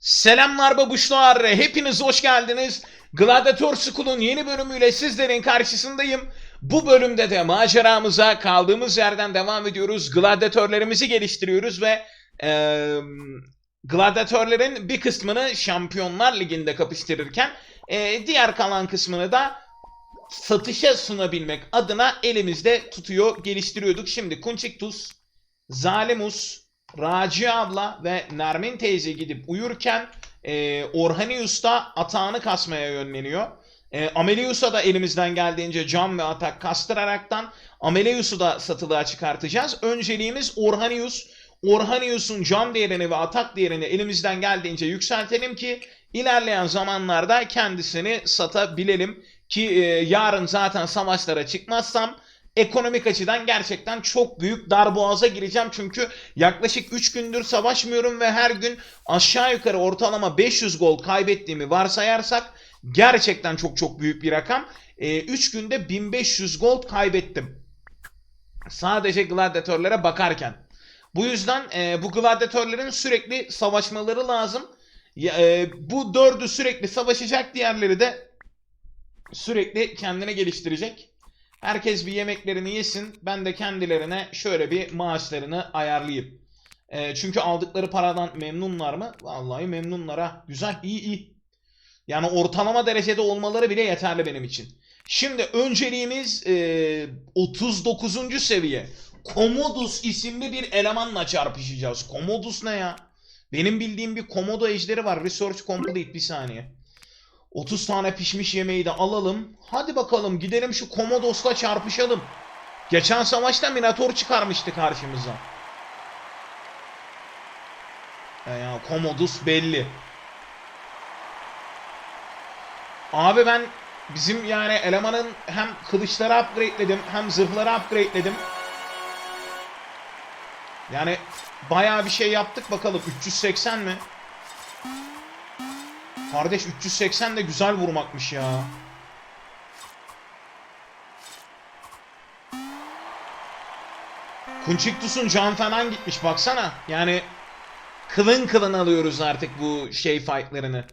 Selamlar babuşlar, hepiniz hoş geldiniz. Gladiator School'un yeni bölümüyle sizlerin karşısındayım. Bu bölümde de maceramıza kaldığımız yerden devam ediyoruz. Gladyatörlerimizi geliştiriyoruz ve eee gladyatörlerin bir kısmını Şampiyonlar Ligi'nde kapıştırırken eee, diğer kalan kısmını da satışa sunabilmek adına elimizde tutuyor, geliştiriyorduk. Şimdi Kunçiktus, Zalimus, Raci abla ve Nermin teyze gidip uyurken e, Orhanius da atağını kasmaya yönleniyor. E, Amelius'a da elimizden geldiğince can ve atak kastıraraktan Amelius'u da satılığa çıkartacağız. Önceliğimiz Orhanius. Orhanius'un can değerini ve atak değerini elimizden geldiğince yükseltelim ki ilerleyen zamanlarda kendisini satabilelim. Ki e, yarın zaten savaşlara çıkmazsam ekonomik açıdan gerçekten çok büyük darboğaza gireceğim. Çünkü yaklaşık 3 gündür savaşmıyorum ve her gün aşağı yukarı ortalama 500 gol kaybettiğimi varsayarsak gerçekten çok çok büyük bir rakam. 3 günde 1500 gol kaybettim. Sadece gladyatörlere bakarken. Bu yüzden e, bu gladyatörlerin sürekli savaşmaları lazım. E, bu dördü sürekli savaşacak, diğerleri de sürekli kendini geliştirecek. Herkes bir yemeklerini yesin. Ben de kendilerine şöyle bir maaşlarını ayarlayayım. E, çünkü aldıkları paradan memnunlar mı? Vallahi memnunlar ha. Güzel, iyi iyi. Yani ortalama derecede olmaları bile yeterli benim için. Şimdi önceliğimiz e, 39. seviye. Commodus isimli bir elemanla çarpışacağız. Commodus ne ya? Benim bildiğim bir Komodo ejderi var. Research complete. Bir saniye. 30 tane pişmiş yemeği de alalım. Hadi bakalım gidelim şu Komodos'la çarpışalım. Geçen savaşta Minotaur çıkarmıştı karşımıza. Ya, ya Commodus belli. Abi ben bizim yani elemanın hem kılıçları upgrade'ledim hem zırhları upgrade'ledim. Yani bayağı bir şey yaptık bakalım. 380 mi? Kardeş 380 de güzel vurmakmış ya. Kunçiktus'un can falan gitmiş baksana. Yani kılın kılın alıyoruz artık bu şey fightlarını.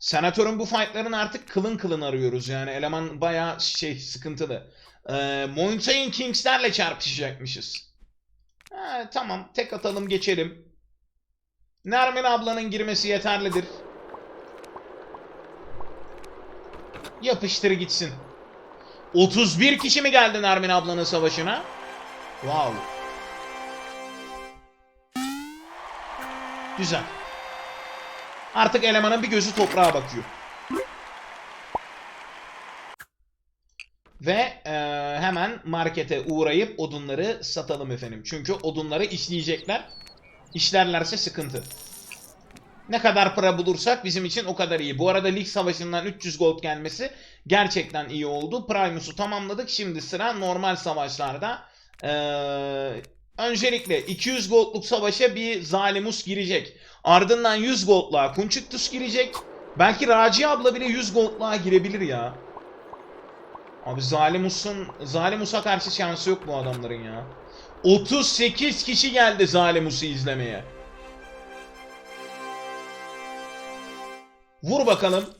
Senatörün bu fightlarını artık kılın kılın arıyoruz yani. Eleman bayağı şey sıkıntılı. Ee, Mountain Kings'lerle çarpışacakmışız. Ha, tamam tek atalım geçelim. Nermin ablanın girmesi yeterlidir. Yapıştır gitsin. 31 kişi mi geldi Nermin ablanın savaşına? Wow. Güzel. Artık elemanın bir gözü toprağa bakıyor. Ve e, hemen markete uğrayıp odunları satalım efendim. Çünkü odunları işleyecekler. İşlerlerse sıkıntı. Ne kadar para bulursak bizim için o kadar iyi. Bu arada lig savaşından 300 gold gelmesi gerçekten iyi oldu. Primus'u tamamladık. Şimdi sıra normal savaşlarda. Ee, öncelikle 200 goldluk savaşa bir Zalimus girecek. Ardından 100 goldluğa Kunçiktus girecek. Belki Raci abla bile 100 goldluğa girebilir ya. Abi Zalimus'un Zalimus'a karşı şansı yok bu adamların ya. 38 kişi geldi Zalimus'u izlemeye. Vur bakalım.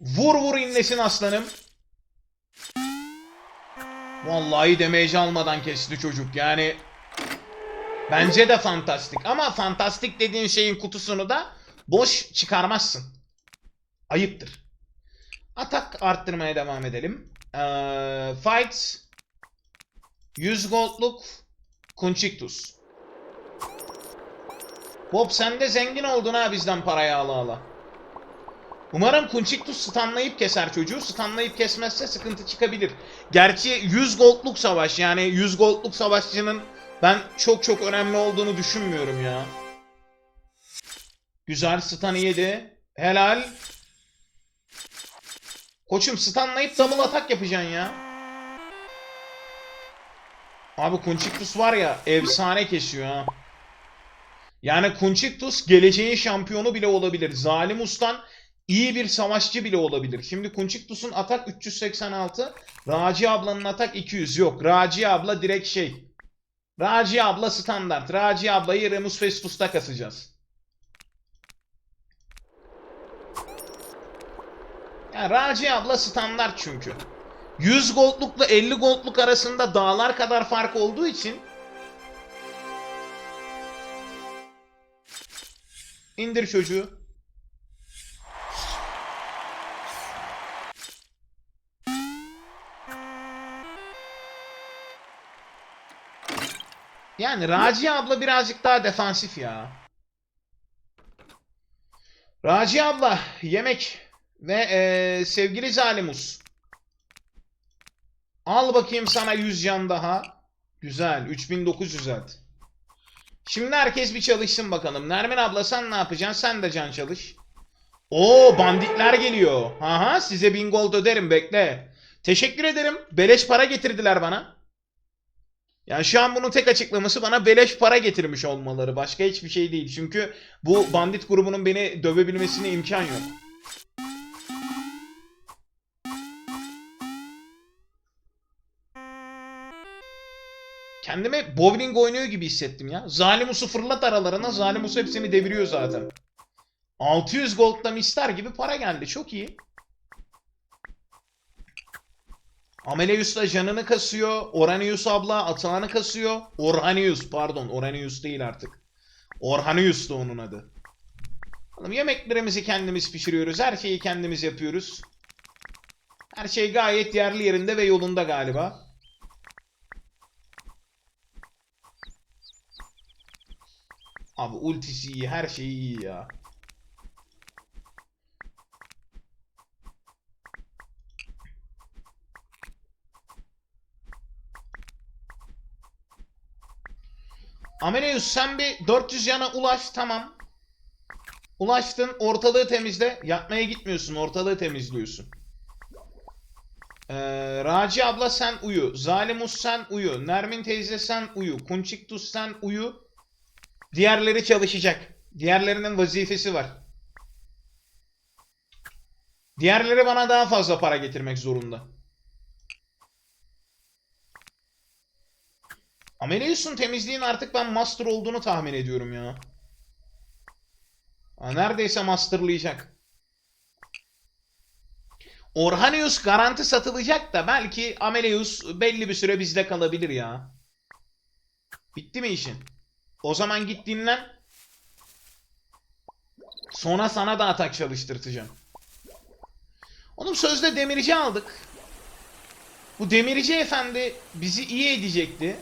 Vur vur inlesin aslanım. Vallahi damage almadan kesti çocuk. Yani bence de fantastik. Ama fantastik dediğin şeyin kutusunu da boş çıkarmazsın. Ayıptır. Atak arttırmaya devam edelim. Ee, fight 100 goldluk Kunçiktus. Bob sen de zengin oldun ha bizden parayı ala ala. Umarım Kunçiktus stunlayıp keser çocuğu. Stunlayıp kesmezse sıkıntı çıkabilir. Gerçi 100 goldluk savaş yani 100 goldluk savaşçının ben çok çok önemli olduğunu düşünmüyorum ya. Güzel stun'ı yedi. Helal. Koçum stunlayıp double atak yapacaksın ya. Abi Kunçiktus var ya efsane kesiyor ha. Yani Kunçiktus geleceğin şampiyonu bile olabilir. Zalim Ustan iyi bir savaşçı bile olabilir. Şimdi Kunçiktus'un atak 386, Raci ablanın atak 200 yok. Raci abla direkt şey. Raci abla standart. Raci ablayı Remus Festus'ta kasacağız. Yani Raci abla standart çünkü. 100 goldlukla 50 goldluk arasında dağlar kadar fark olduğu için İndir çocuğu. Yani Raci abla birazcık daha defansif ya. Raci abla yemek ve eee, sevgili Zalimus. Al bakayım sana 100 can daha. Güzel. 3900 at. Şimdi herkes bir çalışsın bakalım. Nermin abla sen ne yapacaksın? Sen de can çalış. Oo banditler geliyor. Aha size 1000 gold öderim bekle. Teşekkür ederim. Beleş para getirdiler bana. Yani şu an bunun tek açıklaması bana beleş para getirmiş olmaları. Başka hiçbir şey değil. Çünkü bu bandit grubunun beni dövebilmesine imkan yok. Kendimi bowling oynuyor gibi hissettim ya. Zalimus'u fırlat aralarına. Zalimus hepsini deviriyor zaten. 600 gold'dan ister gibi para geldi. Çok iyi. Amelius da canını kasıyor. Oranius abla atağını kasıyor. Orhanius pardon. Oranius değil artık. Orhanius da onun adı. Oğlum yemeklerimizi kendimiz pişiriyoruz. Her şeyi kendimiz yapıyoruz. Her şey gayet yerli yerinde ve yolunda galiba. Abi ultisi iyi, her şeyi iyi ya. Amelius sen bir 400 yana ulaş tamam. Ulaştın ortalığı temizle. Yatmaya gitmiyorsun ortalığı temizliyorsun. Ee, Raci abla sen uyu. Zalimus sen uyu. Nermin teyze sen uyu. Kunçiktus sen uyu. Diğerleri çalışacak. Diğerlerinin vazifesi var. Diğerleri bana daha fazla para getirmek zorunda. Amelius'un temizliğin artık ben master olduğunu tahmin ediyorum ya. Ha, neredeyse masterlayacak. Orhanius garanti satılacak da belki Amelius belli bir süre bizde kalabilir ya. Bitti mi işin? O zaman git dinlen. Sonra sana da atak çalıştırtacağım. Oğlum sözde demirci aldık. Bu demirci efendi bizi iyi edecekti.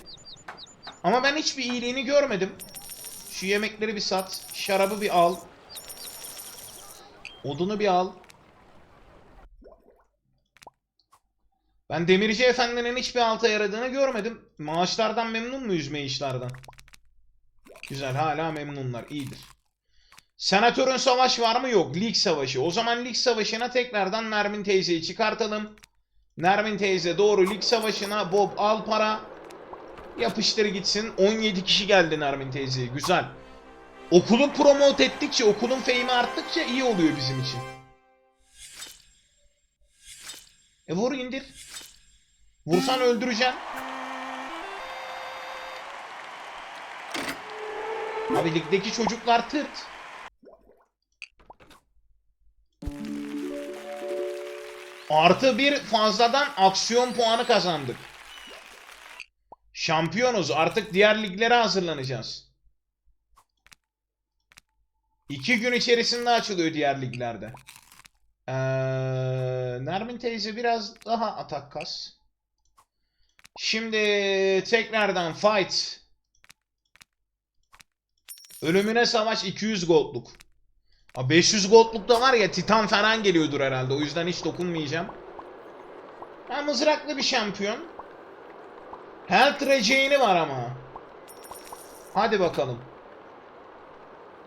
Ama ben hiçbir iyiliğini görmedim. Şu yemekleri bir sat. Şarabı bir al. Odunu bir al. Ben demirci efendinin hiçbir alta yaradığını görmedim. Maaşlardan memnun muyuz meyişlerden? Güzel hala memnunlar. iyidir. Senatörün savaş var mı? Yok. Lig savaşı. O zaman lig savaşına tekrardan Nermin teyzeyi çıkartalım. Nermin teyze doğru lig savaşına. Bob al para. Yapıştır gitsin. 17 kişi geldi Nermin teyzeye. Güzel. Okulu promote ettikçe, okulun fame'i arttıkça iyi oluyor bizim için. E vur indir. Vursan öldüreceksin. Abi ligdeki çocuklar tırt. Artı bir fazladan aksiyon puanı kazandık. Şampiyonuz. Artık diğer liglere hazırlanacağız. İki gün içerisinde açılıyor diğer liglerde. Ee, Nermin teyze biraz daha atak kas. Şimdi tekrardan fight. Ölümüne savaş 200 goldluk. Aa, 500 goldluk da var ya Titan falan geliyordur herhalde. O yüzden hiç dokunmayacağım. Ha, mızraklı bir şampiyon. Health Regain'i var ama. Hadi bakalım.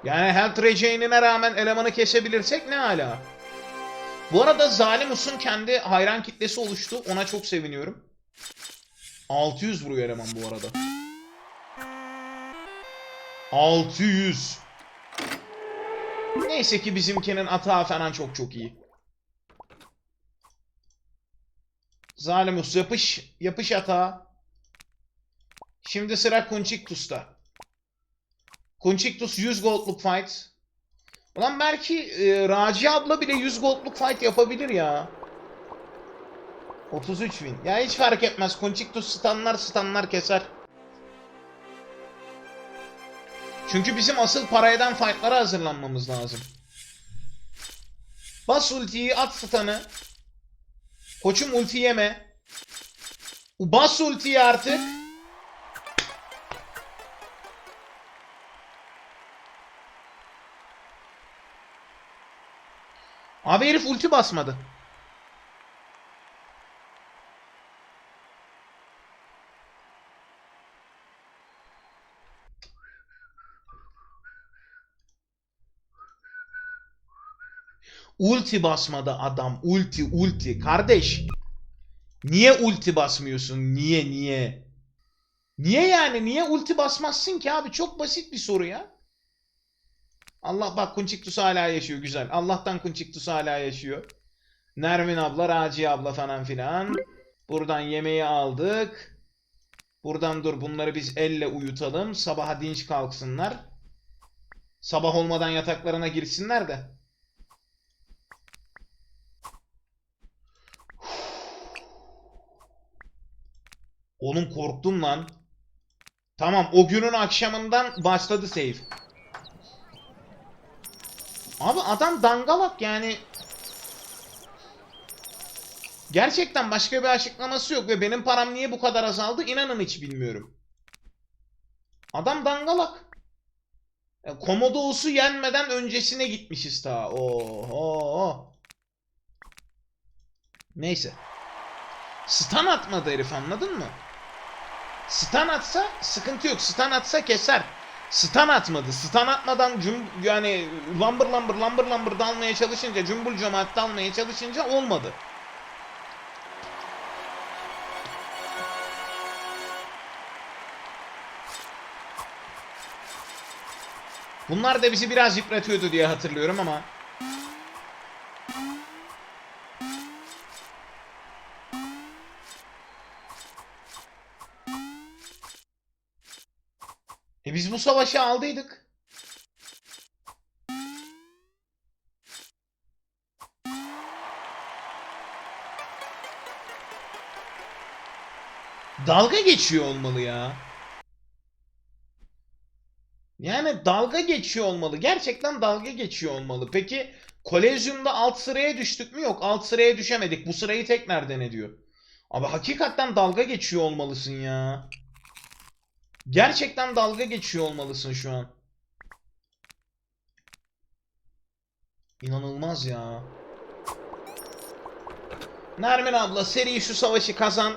Yani Health Regain'ine rağmen elemanı kesebilirsek ne hala. Bu arada Zalimus'un kendi hayran kitlesi oluştu. Ona çok seviniyorum. 600 vuruyor eleman bu arada. 600. Neyse ki bizimkinin atağı falan çok çok iyi. Zalimus yapış. Yapış atağı. Şimdi sıra Kunçiktus'ta. Kunçiktus 100 goldluk fight. Ulan belki e, Raci abla bile 100 goldluk fight yapabilir ya. 33 win. Ya hiç fark etmez. Conchictus stunlar stunlar keser. Çünkü bizim asıl para eden hazırlanmamız lazım. Bas ultiyi at stun'ı. Koçum ulti yeme. Bas ultiyi artık. Abi herif ulti basmadı. Ulti basmadı adam. Ulti, ulti. Kardeş. Niye ulti basmıyorsun? Niye, niye? Niye yani? Niye ulti basmazsın ki abi? Çok basit bir soru ya. Allah bak Kunçiktus hala yaşıyor güzel. Allah'tan Kunçiktus hala yaşıyor. Nermin abla, Raci abla falan filan. Buradan yemeği aldık. Buradan dur bunları biz elle uyutalım. Sabaha dinç kalksınlar. Sabah olmadan yataklarına girsinler de. Oğlum korktum lan. Tamam o günün akşamından başladı save. Abi adam dangalak yani. Gerçekten başka bir açıklaması yok ve benim param niye bu kadar azaldı inanın hiç bilmiyorum. Adam dangalak. Ya, Komodos'u yenmeden öncesine gitmişiz ta. Oho. Neyse. Stun atmadı herif anladın mı? Stun atsa sıkıntı yok. Stun atsa keser. Stun atmadı. Stun atmadan cum yani lambır lambır lambır lambır dalmaya çalışınca cumbul cemaat dalmaya çalışınca olmadı. Bunlar da bizi biraz yıpratıyordu diye hatırlıyorum ama biz bu savaşı aldıydık. Dalga geçiyor olmalı ya. Yani dalga geçiyor olmalı. Gerçekten dalga geçiyor olmalı. Peki Kolezyum'da alt sıraya düştük mü? Yok alt sıraya düşemedik. Bu sırayı tek nereden ediyor? Abi hakikaten dalga geçiyor olmalısın ya. Gerçekten dalga geçiyor olmalısın şu an. İnanılmaz ya. Nermin abla seri şu savaşı kazan.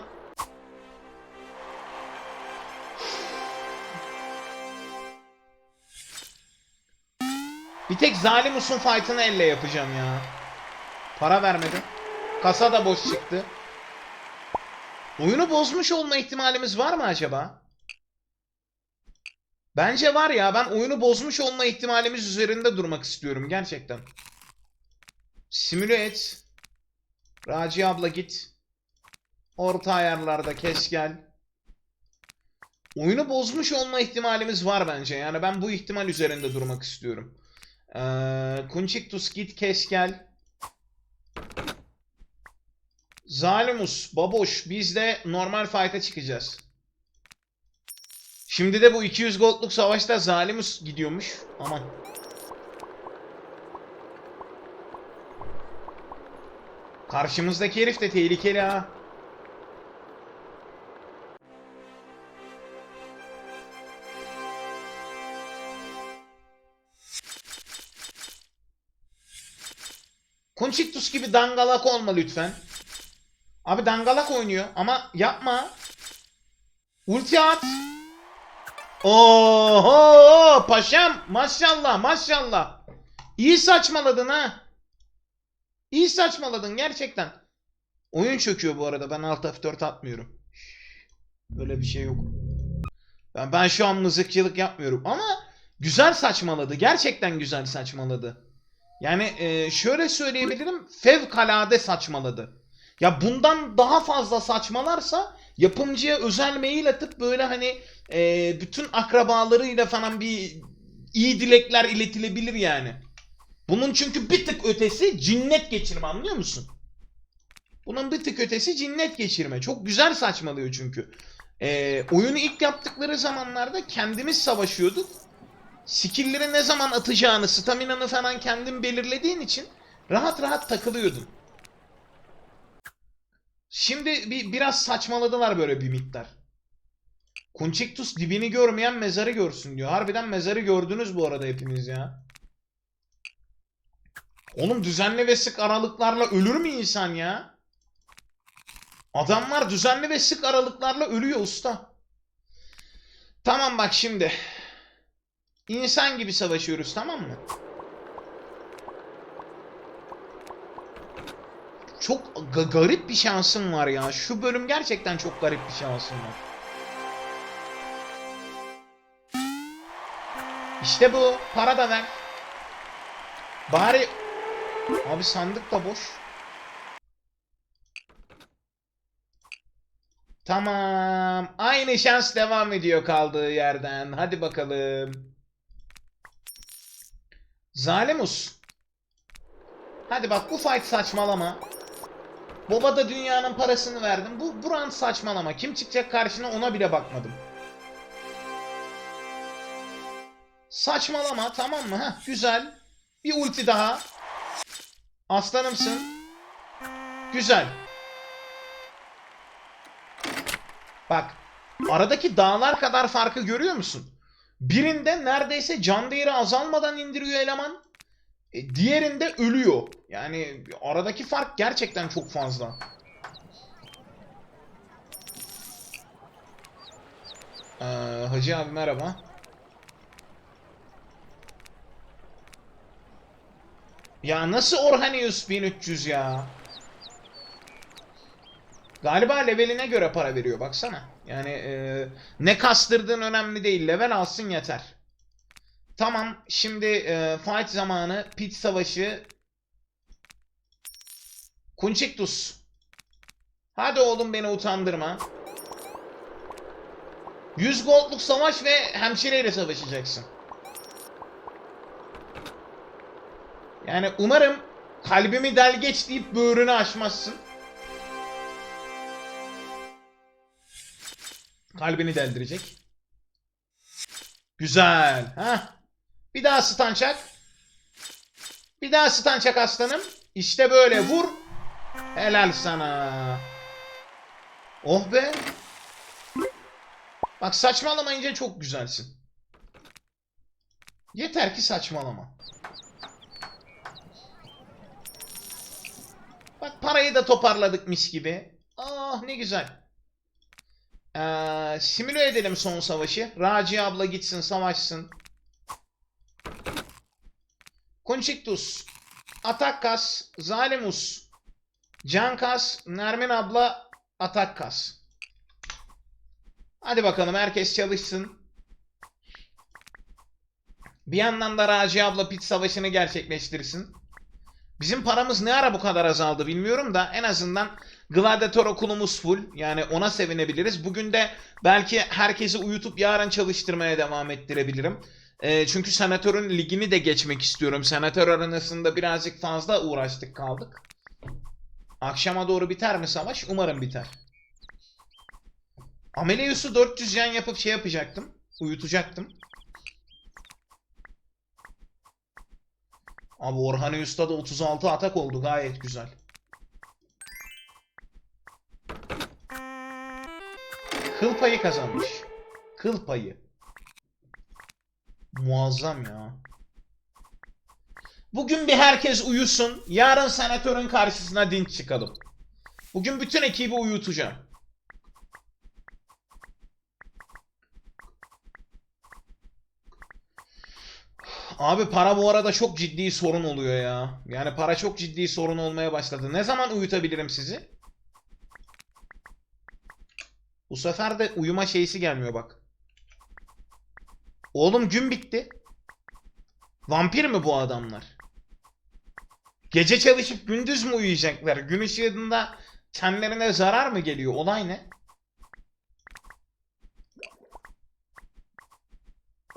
Bir tek Zalimus'un fight'ını elle yapacağım ya. Para vermedim. Kasa da boş çıktı. Oyunu bozmuş olma ihtimalimiz var mı acaba? Bence var ya ben oyunu bozmuş olma ihtimalimiz üzerinde durmak istiyorum gerçekten. Simüle et. Raci abla git. Orta ayarlarda kes gel. Oyunu bozmuş olma ihtimalimiz var bence. Yani ben bu ihtimal üzerinde durmak istiyorum. Ee, Kunçiktus git kes gel. Zalimus, Baboş biz de normal fight'a çıkacağız. Şimdi de bu 200 goldluk savaşta Zalimus gidiyormuş. Aman. Karşımızdaki herif de tehlikeli ha. Conchictus gibi dangalak olma lütfen. Abi dangalak oynuyor ama yapma. Ulti at. Oho paşam maşallah maşallah. İyi saçmaladın ha. İyi saçmaladın gerçekten. Oyun çöküyor bu arada. Ben alt F4 atmıyorum. Böyle bir şey yok. Ben, ben şu an mızıkçılık yapmıyorum ama güzel saçmaladı. Gerçekten güzel saçmaladı. Yani e, şöyle söyleyebilirim. Fevkalade saçmaladı. Ya bundan daha fazla saçmalarsa yapımcıya özel mail atıp böyle hani e, bütün akrabalarıyla falan bir iyi dilekler iletilebilir yani. Bunun çünkü bir tık ötesi cinnet geçirme anlıyor musun? Bunun bir tık ötesi cinnet geçirme. Çok güzel saçmalıyor çünkü. Ee, oyunu ilk yaptıkları zamanlarda kendimiz savaşıyorduk. Skill'leri ne zaman atacağını, staminanı falan kendin belirlediğin için rahat rahat takılıyordun. Şimdi bir biraz saçmaladılar böyle bir miktar. Kunçiktus dibini görmeyen mezarı görsün diyor. Harbiden mezarı gördünüz bu arada hepiniz ya. Oğlum düzenli ve sık aralıklarla ölür mü insan ya? Adamlar düzenli ve sık aralıklarla ölüyor usta. Tamam bak şimdi. İnsan gibi savaşıyoruz tamam mı? Çok ga- garip bir şansım var ya. Şu bölüm gerçekten çok garip bir şansım var. İşte bu. Para da ver. Bari... Abi sandık da boş. Tamam. Aynı şans devam ediyor kaldığı yerden. Hadi bakalım. Zalimus. Hadi bak bu fight saçmalama. Boba da dünyanın parasını verdim. Bu buran saçmalama. Kim çıkacak karşına ona bile bakmadım. Saçmalama tamam mı? Heh, güzel. Bir ulti daha. Aslanımsın. Güzel. Bak. Aradaki dağlar kadar farkı görüyor musun? Birinde neredeyse can değeri azalmadan indiriyor eleman. E, diğerinde ölüyor. Yani aradaki fark gerçekten çok fazla. Ee, Hacı abi merhaba. Ya nasıl Orhanius 1300 ya? Galiba leveline göre para veriyor baksana. Yani e, ne kastırdığın önemli değil. Level alsın yeter. Tamam şimdi e, fight zamanı. Pit savaşı. Kunçiktus. Hadi oğlum beni utandırma. 100 goldluk savaş ve hemşireyle savaşacaksın. Yani umarım kalbimi del geç deyip böğrünü aşmazsın. Kalbini deldirecek. Güzel. Ha? Bir daha stun çak. Bir daha stun çak aslanım. İşte böyle vur. Helal sana. Oh be. Bak saçmalamayınca çok güzelsin. Yeter ki saçmalama. Bak parayı da toparladık mis gibi. Ah ne güzel. Ee, simüle edelim son savaşı. Raci abla gitsin savaşsın. Conchictus. Atakkas. Zalimus. Cankas. Nermin abla. Atakkas. Hadi bakalım herkes çalışsın. Bir yandan da Raci abla pit savaşını gerçekleştirsin. Bizim paramız ne ara bu kadar azaldı bilmiyorum da en azından Gladiator okulumuz full. Yani ona sevinebiliriz. Bugün de belki herkesi uyutup yarın çalıştırmaya devam ettirebilirim. Ee, çünkü senatörün ligini de geçmek istiyorum. Senatör arenasında birazcık fazla uğraştık kaldık. Akşama doğru biter mi savaş? Umarım biter. Amelius'u 400 yan yapıp şey yapacaktım. Uyutacaktım. Abi Orhanius'ta da 36 atak oldu. Gayet güzel. Kıl payı kazanmış. Kıl payı. Muazzam ya. Bugün bir herkes uyusun. Yarın senatörün karşısına dinç çıkalım. Bugün bütün ekibi uyutacağım. Abi para bu arada çok ciddi sorun oluyor ya. Yani para çok ciddi sorun olmaya başladı. Ne zaman uyutabilirim sizi? Bu sefer de uyuma şeysi gelmiyor bak. Oğlum gün bitti. Vampir mi bu adamlar? Gece çalışıp gündüz mü uyuyacaklar? Gün ışığında tenlerine zarar mı geliyor? Olay ne?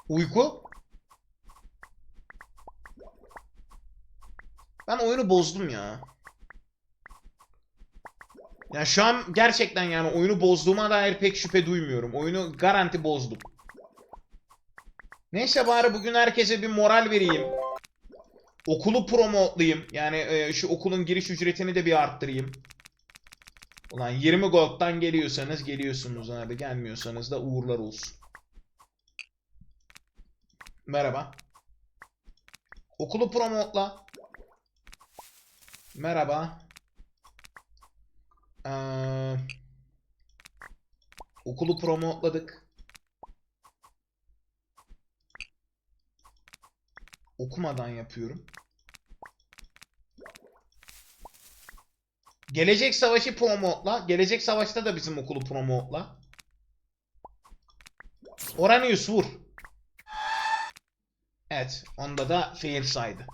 Uyku? Ben oyunu bozdum ya. Ya şu an gerçekten yani oyunu bozduğuma dair pek şüphe duymuyorum. Oyunu garanti bozdum. Neyse bari bugün herkese bir moral vereyim. Okulu promotlayayım. Yani e, şu okulun giriş ücretini de bir arttırayım. Ulan 20 gold'dan geliyorsanız geliyorsunuz abi. Gelmiyorsanız da uğurlar olsun. Merhaba. Okulu promotla. Merhaba. Ee, okulu promotladık. Okumadan yapıyorum. Gelecek Savaşı promotla. Gelecek Savaş'ta da bizim okulu promotla. Oranius vur. Evet. Onda da fail saydı.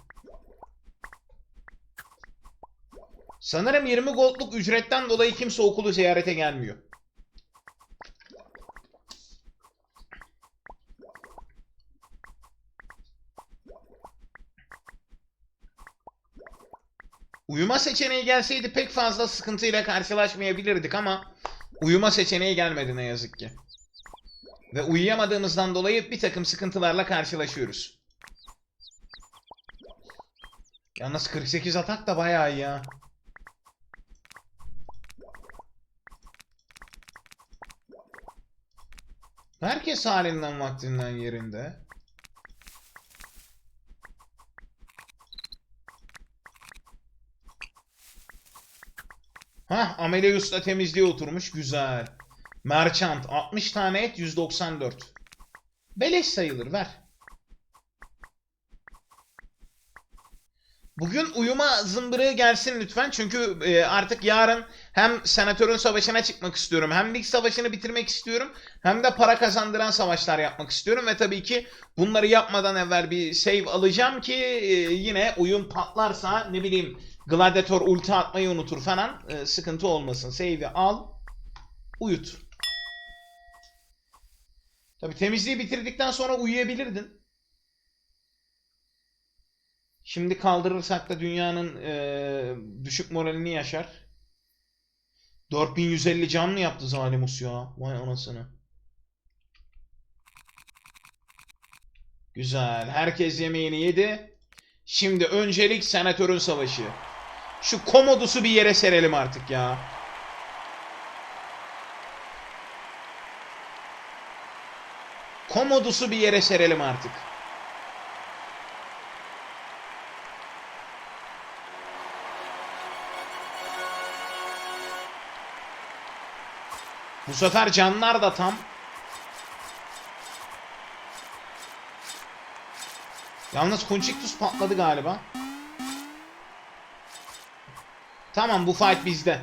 Sanırım 20 goldluk ücretten dolayı kimse okulu ziyarete gelmiyor. Uyuma seçeneği gelseydi pek fazla sıkıntıyla karşılaşmayabilirdik ama uyuma seçeneği gelmedi ne yazık ki. Ve uyuyamadığımızdan dolayı bir takım sıkıntılarla karşılaşıyoruz. Yalnız 48 atak da bayağı iyi ya. Herkes halinden vaktinden yerinde. Hah Amelius da temizliğe oturmuş. Güzel. Merchant 60 tane et 194. Beleş sayılır ver. Bugün uyuma zımbırığı gelsin lütfen. Çünkü e, artık yarın hem senatörün savaşına çıkmak istiyorum. Hem lig savaşını bitirmek istiyorum. Hem de para kazandıran savaşlar yapmak istiyorum. Ve tabii ki bunları yapmadan evvel bir save alacağım ki e, yine oyun patlarsa ne bileyim Gladiator ulti atmayı unutur falan e, sıkıntı olmasın. Save'i al. Uyut. Tabii temizliği bitirdikten sonra uyuyabilirdin. Şimdi kaldırırsak da dünyanın e, düşük moralini yaşar. 4150 can mı yaptı Zalimus ya? Vay anasını. Güzel. Herkes yemeğini yedi. Şimdi öncelik senatörün savaşı. Şu komodusu bir yere serelim artık ya. Komodusu bir yere serelim artık. Bu sefer canlar da tam. Yalnız Kunçiktus patladı galiba. Tamam bu fight bizde.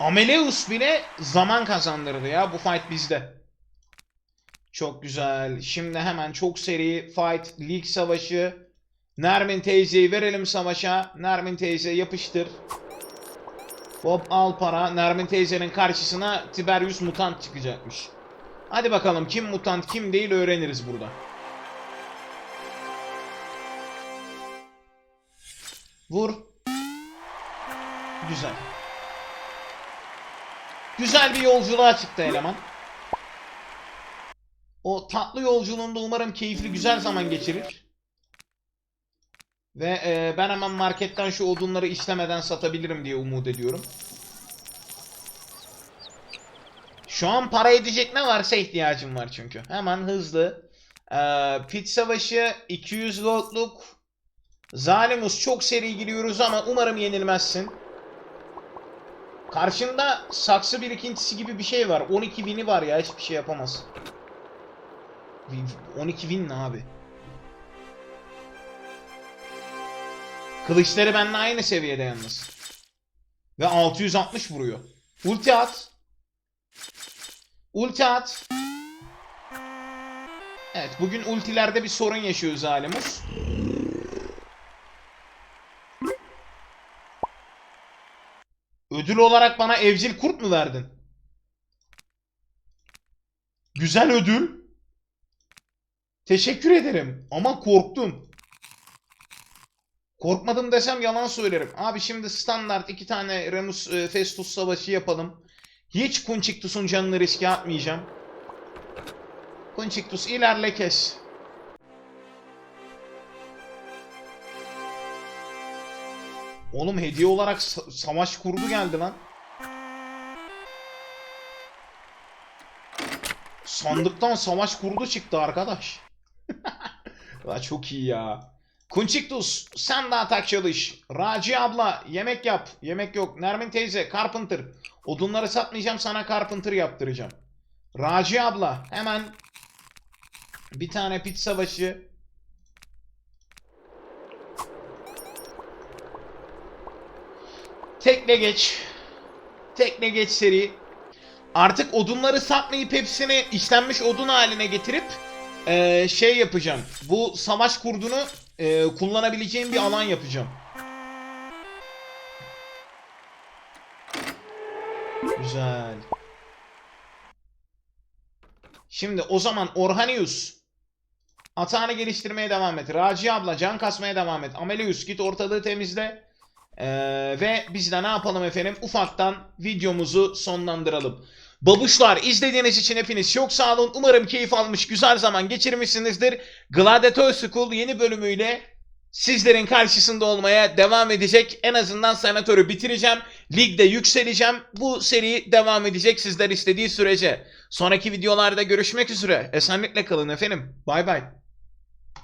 Ameleus bile zaman kazandırdı ya. Bu fight bizde. Çok güzel. Şimdi hemen çok seri fight. Lig savaşı. Nermin teyzeyi verelim savaşa. Nermin teyze yapıştır. Hop al para. Nermin teyzenin karşısına Tiberius mutant çıkacakmış. Hadi bakalım kim mutant kim değil öğreniriz burada. Vur. Güzel. Güzel bir yolculuğa çıktı eleman. O tatlı yolculuğunda umarım keyifli güzel zaman geçirir. Ve e, ben hemen marketten şu odunları işlemeden satabilirim diye umut ediyorum. Şu an para edecek ne varsa ihtiyacım var çünkü. Hemen hızlı. Ee, pit savaşı 200 goldluk. Zalimus çok seri giriyoruz ama umarım yenilmezsin. Karşında saksı birikintisi gibi bir şey var. 12 win'i var ya hiçbir şey yapamaz. 12 win ne abi? Kılıçları benimle aynı seviyede yalnız. Ve 660 vuruyor. Ulti at. Ulti at. Evet bugün ultilerde bir sorun yaşıyoruz Zalimus. Ödül olarak bana evcil kurt mu verdin? Güzel ödül. Teşekkür ederim ama korktum. Korkmadım desem yalan söylerim. Abi şimdi standart iki tane Remus e, Festus savaşı yapalım. Hiç Kunçiktus'un canını riske atmayacağım. Kunçiktus ilerle kes. Oğlum hediye olarak sa- savaş kurdu geldi lan. Sandıktan savaş kurdu çıktı arkadaş. La çok iyi ya. Kunçiktus sen de atak çalış. Raci abla yemek yap. Yemek yok. Nermin teyze Carpenter. Odunları satmayacağım sana Carpenter yaptıracağım. Raci abla hemen bir tane pit savaşı. Tekne geç. Tekne geç seri. Artık odunları satmayıp hepsini işlenmiş odun haline getirip eee, şey yapacağım. Bu savaş kurdunu eee, kullanabileceğim bir alan yapacağım. Güzel. Şimdi o zaman Orhanius atağını geliştirmeye devam et. Raci abla can kasmaya devam et. Amelius git ortalığı temizle. Ee, ve biz de ne yapalım efendim? Ufaktan videomuzu sonlandıralım. Babuşlar izlediğiniz için hepiniz çok sağ olun. Umarım keyif almış, güzel zaman geçirmişsinizdir. Gladiator School yeni bölümüyle sizlerin karşısında olmaya devam edecek. En azından senatörü bitireceğim. Ligde yükseleceğim. Bu seri devam edecek sizler istediği sürece. Sonraki videolarda görüşmek üzere. Esenlikle kalın efendim. Bay bay.